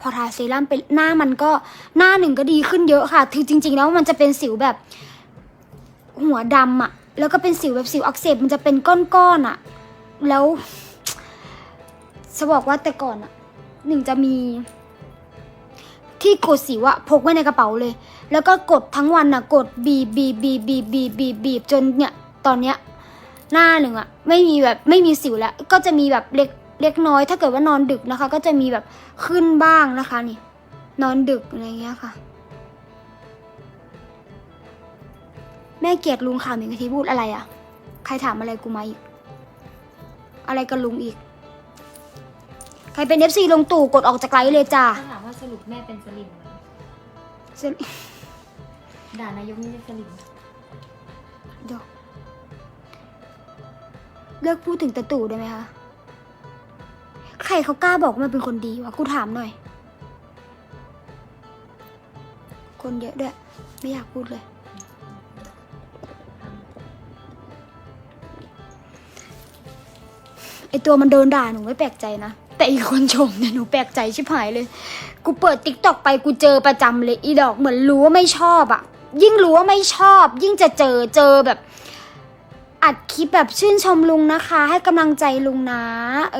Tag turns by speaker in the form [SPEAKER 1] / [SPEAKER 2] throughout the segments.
[SPEAKER 1] พอทาเซรั่มไปหน้ามันก็หน้าหนึ่งก็ดีขึ้นเยอะค่ะคือจริง ๆ แล้วมันจะเป็นสิวแบบหัวดำอะแล้วก็เป็นสิวแบบสิวอักเสบมันจะเป็นก้อนๆอะแล้วจะบอกว่าแต่ก่อนอะหนึ่งจะมี ที่กดสิวอะพกไว้ในกระเป๋าเลย แล้วก็กดทั้งวันอะกดบีบบีบบีบบีบบีบบีบบีบจนเนี่ยตอนเนี้ยหน้าหนึ่งอะไม่มีแบบไม่มีสิวแล้ว ก็จะมีแบบเล็ก เล็กน้อย ถ้าเกิดว่านอนดึกนะคะ ก็จะมีแบบขึ้นบ้างนะคะนี่ นอนดึกอะไรเงี้ยค่ะ แม่เกลียดลุงค่ะหมิงกะทีพูดอะไรอะใครถามอะไรกูมาอีก อะไรกับลุงอีก ใครเป็นเอฟซีลงตู่กดออกจากไลฟ์เลยจ้า
[SPEAKER 2] ถ้าถามว่าสรุปแม่เป็นสลิมไหม
[SPEAKER 1] เสร็จ
[SPEAKER 2] ด่านายกนี่เป็นสลิม
[SPEAKER 1] เดี๋ยวเลิกพูดถึงตะตู่ได้ไหมคะ ใครเขากล้าบอกว่ามันเป็นคนดีวะกูถามหน่อย คนเยอะด้วย ไม่อยากพูดเลย ไอตัวมันโดนด่าหนูไม่แปลกใจนะ แต่อีกคนชมเนี่ยหนูแปลกใจชิบหายเลย กูเปิดติ๊กตอกไปกูเจอประจำเลย อีดอกเหมือนรู้ว่าไม่ชอบอะยิ่งรู้ว่าไม่ชอบ ยิ่งจะเจอเจอแบบ อัดคลิปแบบชื่นชมลุงนะคะ ให้กำลังใจลุงนะ เอ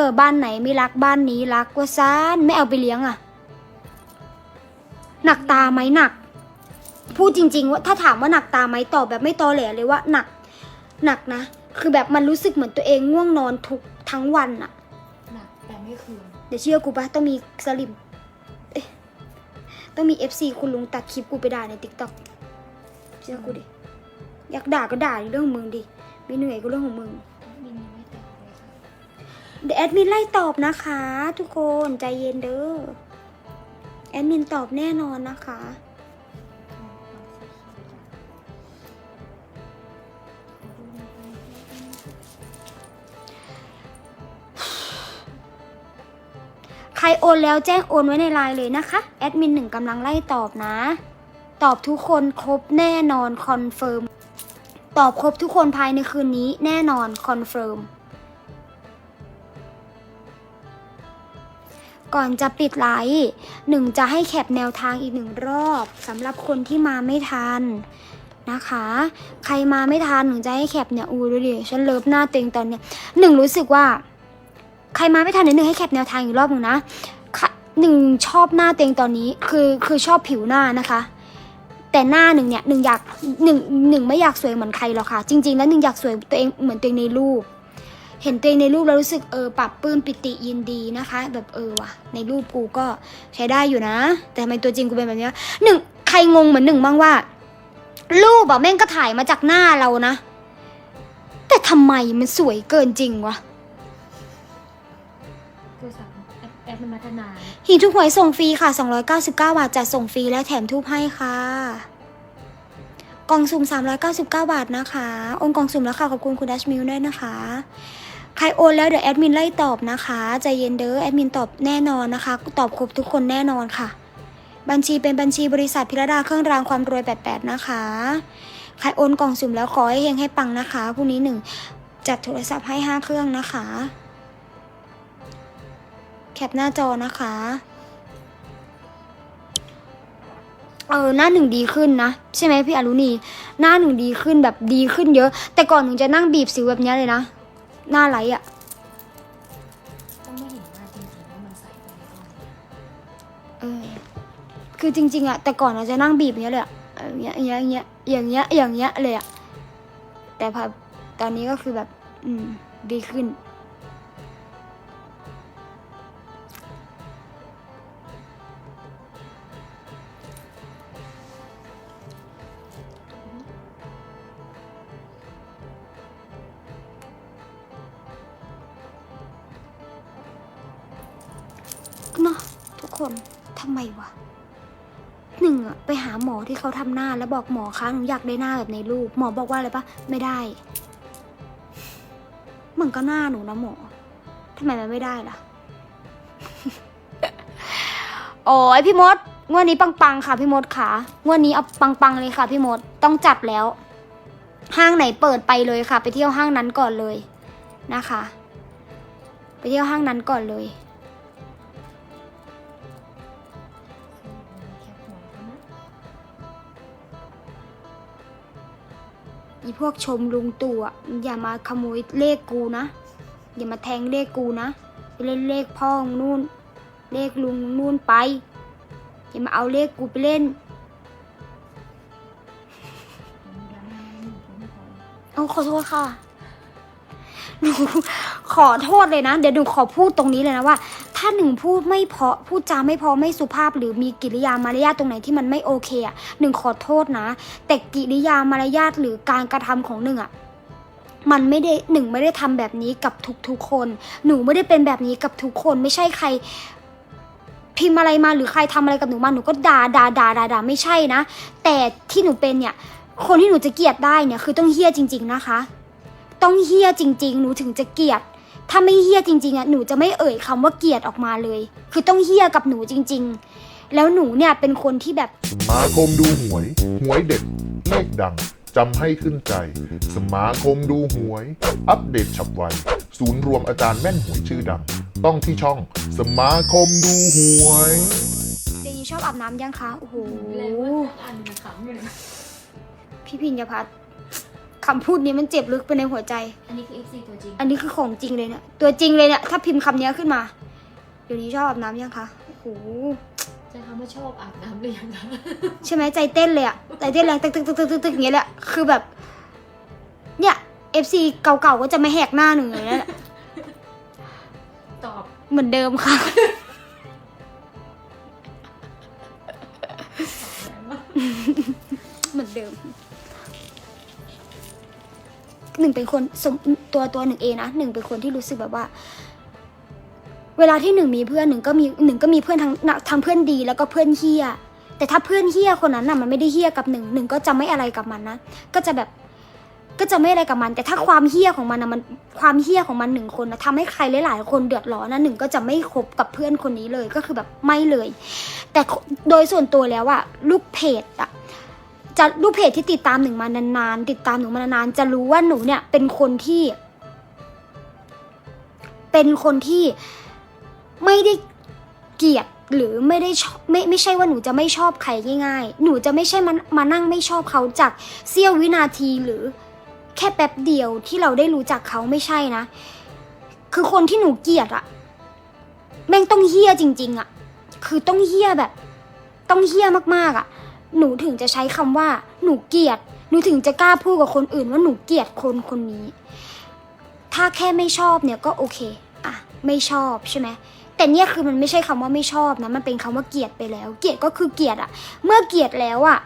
[SPEAKER 1] อ บ้านไหนไม่รักบ้านนี้รักว่าซานไม่เอาไปเลี้ยงอะหนักตาไหมหนัก พูดจริง ๆ ว่าถ้าถามว่าหนักตาไหมตอบแบบไม่ตอแหลเลยว่าหนัก หนักนะ คือแบบมันรู้สึกเหมือนตัวเองง่วงนอนทุกทั้งวันอะ
[SPEAKER 2] หนักแต่ไม่คืน
[SPEAKER 1] เดี๋ยวเชื่อกูปะต้องมีสลิมเอ๊ะต้องมีเอฟซีคุณลุงตัดคลิปกูไปด่าในติ๊กต็อกเชื่อกูดิ อยากด่าก็ด่าดิเรื่องของมึงดิไม่เหนื่อยก็เรื่องของมึง
[SPEAKER 2] มินยังไม่ตอบเลยค่ะ
[SPEAKER 1] เดี๋ยวแอดมินไล่ตอบนะคะ ทุกคนใจเย็นเด้อแอดมินตอบแน่นอนนะคะใครโอนแล้วแจ้งโอนไว้ในไลน์เลยนะคะ แอดมินหนึ่งกำลังไล่ตอบนะ ตอบทุกคนครบแน่นอนคอนเฟิร์ม ตอบครบทุกคนภายในคืนนี้แน่นอนคอนเฟิร์ม ก่อนจะปิดไลฟ์หนึ่งจะให้แคปแนวทางอีกหนึ่งรอบสำหรับคนที่มาไม่ทันนะคะ ใครมาไม่ทันหนึ่งจะให้แคปเนี่ยอูดูดิฉันเลิฟหน้าเต็งตอนเนี้ยหนึ่งรู้สึกว่า ใครมาไม่ทันเดี๋ยหนึ่งให้แคปแนวทางอีกรอบหนึ่งนะค่ะหนึ่งชอบหน้าเต็งตอนนี้คือคือชอบผิวหน้านะคะ แต่หน้าหนึ่งเนี่ยหนึ่งอยากหนึ่งหนึ่งไม่อยากสวยเหมือนใครหรอกค่ะ จริง ๆ แล้วหนึ่งอยากสวยตัวเองเหมือนตัวเองในรูป เห็นตัวเองในรูปแล้วรู้สึกเออปรับปื้มปิติยินดีนะคะ แบบเออว่ะในรูปกูก็ใช้ได้อยู่นะ แต่ทำไมตัวจริงกูเป็นแบบนี้หนึ่งใครงงเหมือนหนึ่งบ้างว่า รูปอะแม่งก็ถ่ายมาจากหน้าเรานะ แต่ทำไมมันสวยเกินจริงวะ
[SPEAKER 2] แอปมันพัฒนา
[SPEAKER 1] หีทุกหวยส่งฟรีค่ะ 299 บาทจัดส่งฟรีและแถมทูบให้ค่ะ กล่องสุ่ม 399 บาทนะคะอนกล่องสุ่มแล้วค่ะ ขอบคุณคุณดัชมิลด้วยนะคะ ใครโอนแล้วเดี๋ยวแอดมินไล่ตอบนะคะใจเย็นเด้อแอดมินตอบแน่นอนนะคะ ตอบครบทุกคนแน่นอนค่ะ บัญชีเป็นบัญชีบริษัทพิรดาเครื่องรางความรวย 88 นะคะ ใครโอนกล่องสุ่มแล้วขอให้เฮงให้ปังนะคะพรุ่งนี้หนึ่งจัดโทรศัพท์ให้ 5 เครื่องนะคะ แคปหน้าจอนะคะ เออหน้าหนึ่งดีขึ้นนะ ใช่ไหมพี่อรุณีหน้าหนึ่งดีขึ้นแบบดีขึ้นเยอะ แต่ก่อนหนูจะนั่งบีบสิวแบบเนี้ยเลยนะ หน้าไหลอะ่ะ
[SPEAKER 2] ต้องไม่เห็นหน้าจริงๆว่ามันใสไปในตอนนี้
[SPEAKER 1] เออคือจริง ๆอะ่ะแต่ก่อนเราจะนั่งบีบอย่างเงี้ยเลยอะ่ะอย่างเงี้ยอย่างเงี้ยอย่างเงี้ยอย่างเงี้ยเลยอะ่ะแต่พอตอนนี้ก็คือแบบ อืม ดีขึ้น เนาะทุกคนทำไมวะหนึ่งอะไปหาหมอที่เขาทำหน้าแล้วบอกหมอคะหนูอยากได้หน้าแบบในรูป หมอบอกว่าอะไรปะไม่ได้มันก็หน้าหนูนะหมอทำไมมันไม่ได้ล่ะโอ้ยพี่มดงวดนี้ปังๆค่ะพี่มดค่ะงวดนี้เอาปังๆเลยค่ะพี่มดต้องจัดแล้ว ห้างไหนเปิดไปเลยค่ะ ไปเที่ยวห้างนั้นก่อนเลยนะคะ ไปเที่ยวห้างนั้นก่อนเลย อีพวกชมลุงตู่อะอย่ามาขโมยเลขกูนะ อย่ามาแทงเลขกูนะไปเล่นเลขพ่องนู่น เลขลุงนู่นไป อย่ามาเอาเลขกูไปเล่น
[SPEAKER 2] ดังๆนะหนูพูดไม่พอ
[SPEAKER 1] เอาขอโทษค่ะ หนูขอโทษเลยนะ เดี๋ยวหนูขอพูดตรงนี้เลยนะว่า ถ้าหนึ่งพูดไม่เพราะพูดจาไม่เพอไม่สุภาพ หรือมีกิริยามารยาทตรงไหนที่มันไม่โอเคอะหนึ่งขอโทษนะ แต่กิริยามารยาทหรือการกระทำของหนึ่งอะมันไม่ได้หนึ่งไม่ได้ทำแบบนี้กับทุกๆคน หนูไม่ได้เป็นแบบนี้กับทุกคนไม่ใช่ใครพิมพ์อะไรมาหรือใครทำอะไรกับหนูมาหนูก็ด่าด่าด่าด่าด่าไม่ใช่นะ แต่ที่หนูเป็นเนี่ย คนที่หนูจะเกลียดได้เนี่ยคือต้องเฮี้ยจริง ๆนะคะ ต้องเฮี้ยจริง ๆ หนูถึงจะเกลียด ถ้าไม่เฮี้ยจริงๆอะหนูจะไม่เอ่ยคำว่าเกลียดออกมาเลย คือต้องเฮี้ยกับหนูจริง ๆ แล้วหนูเนี่ยเป็นคนที่แบบ
[SPEAKER 3] สมาคมดูหวย หวยเด็ดเลขดังจำให้ขึ้นใจ สมาคมดูหวย อัปเดตฉับไวศูนย์รวมอาจารย์แม่นหวยชื่อดัง ต้องที่ช่อง สมาคมดูหวย
[SPEAKER 1] เจนี่ชอบอาบน้ำยังคะ โอ้โห
[SPEAKER 2] แรงว่าอันนะขำอยู่นะ
[SPEAKER 1] พี่พิญญาพัฒน์ คำพูดนี้มันเจ็บลึกไปในหัวใจ
[SPEAKER 2] อันนี้คือ FC ตัวจริง
[SPEAKER 1] อันนี้คือของจริงเลยเนี่ย ตัวจริงเลยเนี่ย ถ้าพิมพ์คำนี้ขึ้นมา เดี๋ยวนี้ชอบอาบน้ำยังคะโอ้โห
[SPEAKER 2] ใช้คำว่าชอบอาบน้ำเลยยังคะ
[SPEAKER 1] ใช่ไหมใจเต้นเลยอะใจเต้นแรงตึกตึกตึกตึกตึกตึกอย่างเงี้ยแหละ คือแบบ เนี่ย FC เก่าๆก็จะมาแหกหน้าหนูอย่างเงี้ยแหละ
[SPEAKER 2] ตอบ
[SPEAKER 1] เหมือนเดิมค่ะ
[SPEAKER 2] แรงมาก
[SPEAKER 1] เหมือนเดิม หนึ่งเป็นคนสมตัวตัวหนึ่งเองนะหนึ่งเป็นคนที่รู้สึกแบบว่า เวลาที่หนึ่งมีเพื่อนหนึ่งก็มีหนึ่งก็มีเพื่อนทั้งทั้งเพื่อนดีแล้วก็เพื่อนเฮี้ยแต่ถ้าเพื่อนเฮี้ยคนนั้นน่ะมันไม่ได้เฮี้ยกับหนึ่งหนึ่งก็จะไม่อะไรกับมันนะก็จะแบบก็จะไม่อะไรกับมัน แต่ถ้าความเฮี้ยของมันนะมันความเฮี้ยของมันหนึ่งคนนะทำให้ใครหลายๆคนเดือดร้อนนะหนึ่งก็จะไม่คบกับเพื่อนคนนี้เลยก็คือแบบไม่เลย แต่โดยส่วนตัวแล้วอะลูกเพจอะ จะลูกเพจที่ติดตามหนึ่งมานานๆติดตามหนูมานานๆจะรู้ว่าหนูเนี่ยเป็นคนที่ เป็นคนที่ไม่ได้เกลียดหรือไม่ได้ชอบไม่ไม่ใช่ว่าหนูจะไม่ชอบใครง่ายๆ หนูจะไม่ใช่มามานั่งไม่ชอบเขาจากเสี้ยววินาทีหรือแค่แป๊บเดียวที่เราได้รู้จักเขาไม่ใช่นะ คือคนที่หนูเกลียดอะแม่งต้องเฮี้ยจริง ๆอะคือต้องเฮี้ยแบบ ต้องเฮี้ยมากๆอะ หนูถึงจะใช้คำว่าหนูเกลียด หนูถึงจะกล้าพูดกับคนอื่นว่าหนูเกลียดคนคนนี้ ถ้าแค่ไม่ชอบเนี่ยก็โอเค อะ ไม่ชอบใช่ไหมแต่เนี่ยคือมันไม่ใช่คำว่าไม่ชอบนะ มันเป็นคำว่าเกลียดไปแล้ว เกลียดก็คือเกลียดอะเมื่อเกลียดแล้วอะ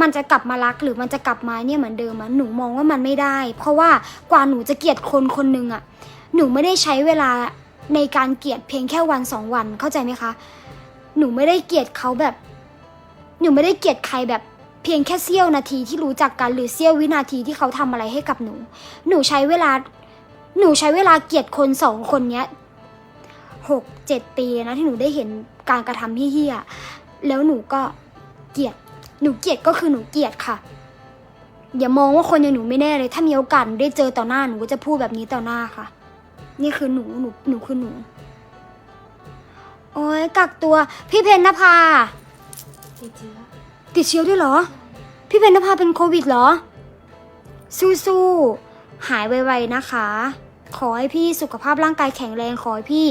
[SPEAKER 1] มันจะกลับมารักหรือมันจะกลับมาเนี่ยเหมือนเดิมอะหนูมองว่ามันไม่ได้ เพราะว่ากว่าหนูจะเกลียดคนคนหนึ่งอะหนูไม่ได้ใช้เวลาในการเกลียดเพียงแค่วันสองวันเข้าใจไหมคะ หนูไม่ได้เกลียดเขาแบบ หนูไม่ได้เกลียดใครแบบเพียงแค่เสี้ยวนาทีที่รู้จักกันหรือเสี้ยววินาทีที่เขาทำอะไรให้กับหนู หนูใช้เวลา หนูใช้เวลาเกลียดคนสองคนเนี้ยหกเจ็ดปีนะที่หนูได้เห็นการกระทำที่เฮี้ยแล้วหนูก็เกลียด หนูเกลียดก็คือหนูเกลียดค่ะ อย่ามองว่าคนอย่างหนูไม่แน่เลย ถ้ามีโอกาสหนูได้เจอต่อหน้าหนูก็จะพูดแบบนี้ต่อหน้าค่ะ นี่คือหนูหนูหนูคือหนู โอ้ยกักตัว พี่เพญนภา
[SPEAKER 2] ติดเชื้อ
[SPEAKER 1] ติดเชื้อด้วยเหรอ พี่เพญนภาเป็นโควิดเหรอ สู้ๆ หายไวๆนะคะ ขอให้พี่สุขภาพร่างกายแข็งแรง ขอให้พี่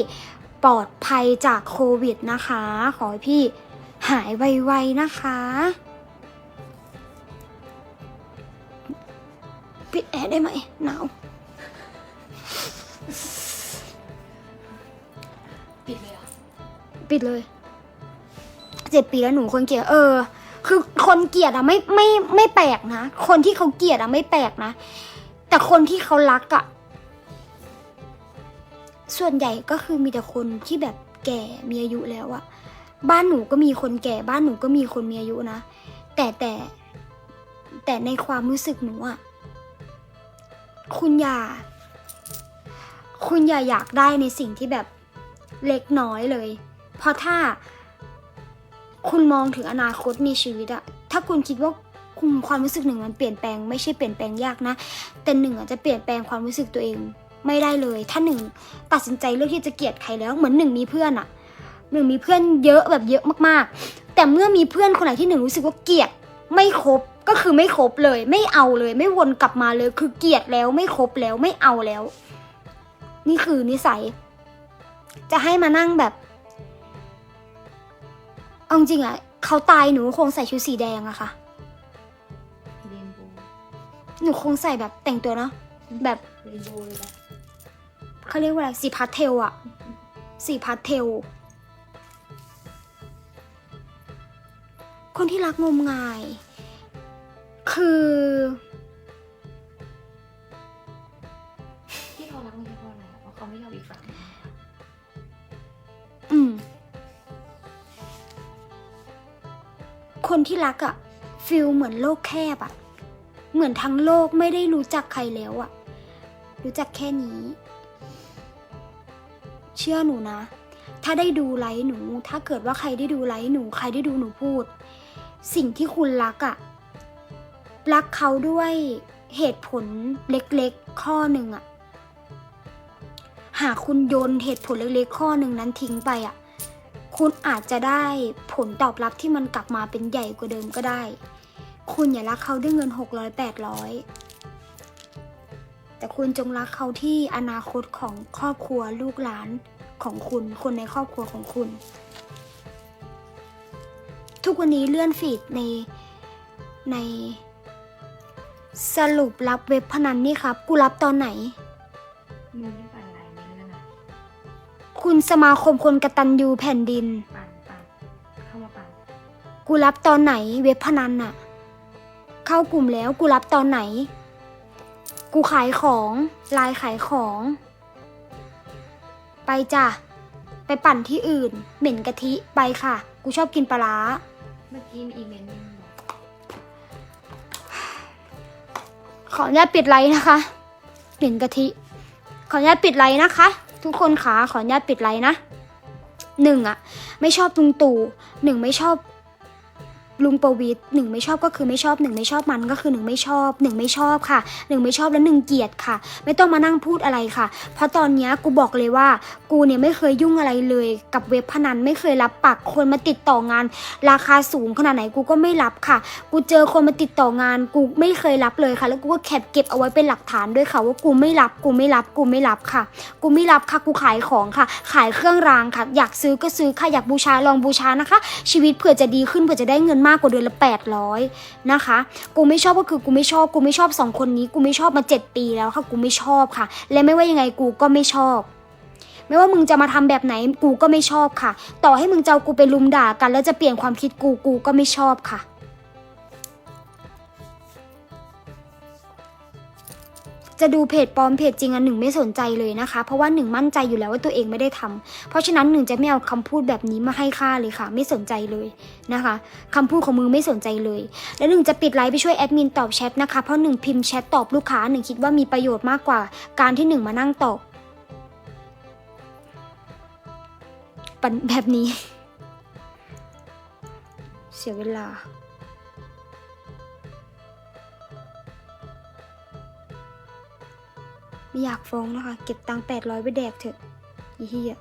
[SPEAKER 1] ปลอดภัยจากโควิดนะคะ ขอให้พี่หายไวๆนะคะปิดแอร์ได้ไหมหนาว
[SPEAKER 2] ปิดเลยเหรอะ
[SPEAKER 1] ปิดเลย เจ็ดปีแล้วหนูคนเกลียดเออ คือคนเกลียดอะไม่ไม่ไม่แปลกนะ คนที่เขาเกลียดอะไม่แปลกนะ แต่คนที่เขารักอะส่วนใหญ่ก็คือมีแต่คนที่แบบแก่มีอายุแล้วอะบ้านหนูก็มีคนแก่ บ้านหนูก็มีคนมีอายุนะ แต่แต่ แต่ในความรู้สึกหนูอะคุณอย่า คุณอย่าอยากได้ในสิ่งที่แบบเล็กน้อยเลย เพราะถ้า คุณมองถึงอนาคตในชีวิตอะถ้าคุณคิดว่าคุณความรู้สึกหนึ่งมันเปลี่ยนแปลงไม่ใช่เปลี่ยนแปลงยากนะ แต่หนึ่งอาจจะเปลี่ยนแปลงความรู้สึกตัวเองไม่ได้เลย ถ้าหนึ่งตัดสินใจเลือกที่จะเกลียดใครแล้วเหมือนหนึ่งมีเพื่อนอะหนึ่งมีเพื่อนเยอะแบบเยอะมากๆ แต่เมื่อมีเพื่อนคนไหนที่หนึ่งรู้สึกว่าเกลียดไม่ครบก็คือไม่ครบเลย ไม่เอาเลย ไม่วนกลับมาเลย คือเกลียดแล้วไม่ครบแล้วไม่เอาแล้ว นี่คือนิสัย จะให้มานั่งแบบ เอาจริงอะเขาตายหนูคงใส่ชุดสีแดงอะค่ะ
[SPEAKER 2] เรนโบว์
[SPEAKER 1] หนูคงใส่แบบแต่งตัวเนาะแบบ
[SPEAKER 2] เรนโบว์เลยนะ
[SPEAKER 1] เขาเรียกว่าอะไรสีพาสเทลอะสีพาสเทล คนที่รักงมงาย คือ คนที่รักอะฟิลเหมือนโลกแคบอะเหมือนทั้งโลกไม่ได้รู้จักใครแล้วอะรู้จักแค่นี้ เชื่อหนูนะ ถ้าได้ดูไลฟ์หนู ถ้าเกิดว่าใครได้ดูไลฟ์หนู ใครได้ดูหนูพูด สิ่งที่คุณรักอะรักเขาด้วยเหตุผลเล็กๆ ข้อหนึ่งอะหากคุณโยนเหตุผลเล็กๆ ข้อหนึ่งนั้นทิ้งไปอะ คุณอาจจะได้ผลตอบรับที่มันกลับมาเป็นใหญ่กว่าเดิมก็ได้ คุณอย่ารักเขาด้วยเงินหกร้อยแปดร้อยแต่คุณจงรักเขาที่อนาคตของครอบครัวลูกหลานของคุณ คนในครอบครัวของคุณ ทุกวันนี้เลื่อนฟีดในในสรุปรับเว็บพนันนี่ครับ กูรับตอนไหน คุณสมาคมคนกระตันยูแผ่นดิน
[SPEAKER 2] ปั่นปั่นเข้ามาปั่น
[SPEAKER 1] กูรับตอนไหนเว็บพนันน่ะ เข้ากลุ่มแล้วกูรับตอนไหน กูขายของไลายขายของ ไปจ้ะ ไปปั่นที่อื่น เหม็นกะทิไปค่ะ กูชอบกินปลาร้า
[SPEAKER 2] เมื่อกี้มีอีเมลนึงบอก
[SPEAKER 1] ขออนุญาตปิดไลน์นะคะ เหม็นกะทิ ขออนุญาตปิดไลน์นะคะ ทุกคนขาขออนุญาตปิดไลน์นะหนึ่งอะไม่ชอบลุงตู่หนึ่งไม่ชอบ ลุงประวิตรหนึ่งไม่ชอบก็คือไม่ชอบหนึ่งไม่ชอบมันก็คือหนึ่งไม่ชอบหนึ่งไม่ชอบค่ะหนึ่งไม่ชอบและหนึ่งเกลียดค่ะ ไม่ต้องมานั่งพูดอะไรค่ะ เพราะตอนนี้กูบอกเลยว่า กูเนี่ยไม่เคยยุ่งอะไรเลยกับเว็บพนันไม่เคยรับปักคนมาติดต่องาน ราคาสูงขนาดไหนกูก็ไม่รับค่ะ กูเจอคนมาติดต่องาน กูไม่เคยรับเลยค่ะ แล้วกูก็แคปเก็บเอาไว้เป็นหลักฐานด้วยค่ะ ว่ากูไม่รับกูไม่รับกูไม่รับค่ะ กูไม่รับค่ะกูขายของค่ะ ขายเครื่องรางค่ะ อยากซื้อก็ซื้อค่ะอยากบูชาลองบูชานะคะ ชีวิตเผื่อจะดีขึ้นเผื่อจะได้เงินมากกว่าเดือนละ 800 นะคะ กูไม่ชอบก็คือกูไม่ชอบกูไม่ชอบสองคนนี้ กูไม่ชอบมาเจ็ดปีแล้วค่ะ กูไม่ชอบค่ะ และไม่ว่ายังไงกูก็ไม่ชอบ ไม่ว่ามึงจะมาทำแบบไหนกูก็ไม่ชอบค่ะ ต่อให้มึงจะเอากูไปลุมด่ากัน แล้วจะเปลี่ยนความคิดกูกูก็ไม่ชอบค่ะ จะดูเพจปลอมเพจจริงอันหนึ่งไม่สนใจเลยนะคะ เพราะว่าหนึ่งมั่นใจอยู่แล้วว่าตัวเองไม่ได้ทำเพราะฉะนั้นหนึ่งจะไม่เอาคำพูดแบบนี้มาให้ค่าเลยค่ะ ไม่สนใจเลยนะคะคำพูดของมึงไม่สนใจเลย แล้วหนึ่งจะปิดไลฟ์ไปช่วยแอดมินตอบแชทนะคะเพราะหนึ่งพิมพ์แชทตอบลูกค้าหนึ่งคิดว่ามีประโยชน์มากกว่า การที่หนึ่งมานั่งตอบแบบนี้ เสียเวลา ไม่อยากฟ้องนะคะ เก็บตังค์แปดร้อยไปแดกเถอะอีเหี้ย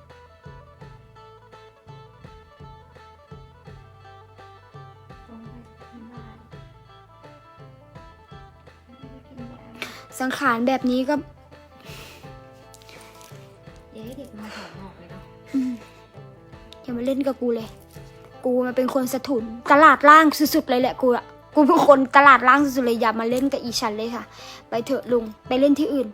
[SPEAKER 2] ต้องไปกินได้ไม่ได้กินยา
[SPEAKER 1] สังขารแบบนี้ก็
[SPEAKER 2] อย่าให้เด็กมาถอนหอกเลยเนาะ
[SPEAKER 1] อย่ามาเล่นกับกูเลย กูมันเป็นคนสะทุนกระลาดล่างสุดๆเลยแหละกูอะกูเป็นคนกระลาดล่างสุดๆเลยอย่ามาเล่นกับอีฉันเลยค่ะ ไปเถอะลุงไปเล่นที่อื่น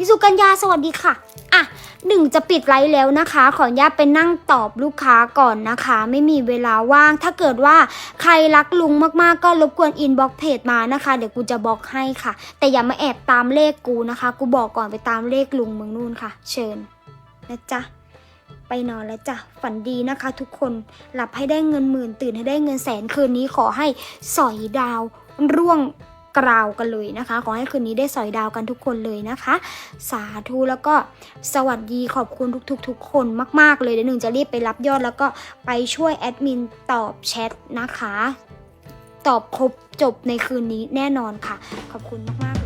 [SPEAKER 1] พี่สุกัญญาสวัสดีค่ะ อะหนึ่งจะปิดไลฟ์แล้วนะคะ ขออนุญาตไปนั่งตอบลูกค้าก่อนนะคะ ไม่มีเวลาว่าง ถ้าเกิดว่าใครรักลุงมากๆ ก็รบกวนอินบ็อกเพจมานะคะ เดี๋ยวกูจะบล็อกให้ค่ะ แต่อย่ามาแอบตามเลขกูนะคะ กูบอกก่อนไปตามเลขลุงมึงนู่นค่ะ เชิญนะจ๊ะไปนอนแล้วจ้ะ ฝันดีนะคะทุกคน หลับให้ได้เงินหมื่น ตื่นให้ได้เงินแสนคืนนี้ขอให้สอยดาว ร่วง กราวกันเลยนะคะ ขอให้คืนนี้ได้สอยดาวกันทุกคนเลยนะคะ สาธุแล้วก็สวัสดีขอบคุณทุกๆทุกคนมาก ๆ เลยเดี๋ยวหนึ่งจะรีบไปรับยอดแล้วก็ไปช่วยแอดมินตอบแชทนะคะ ตอบครบจบในคืนนี้แน่นอนค่ะ ขอบคุณมากๆ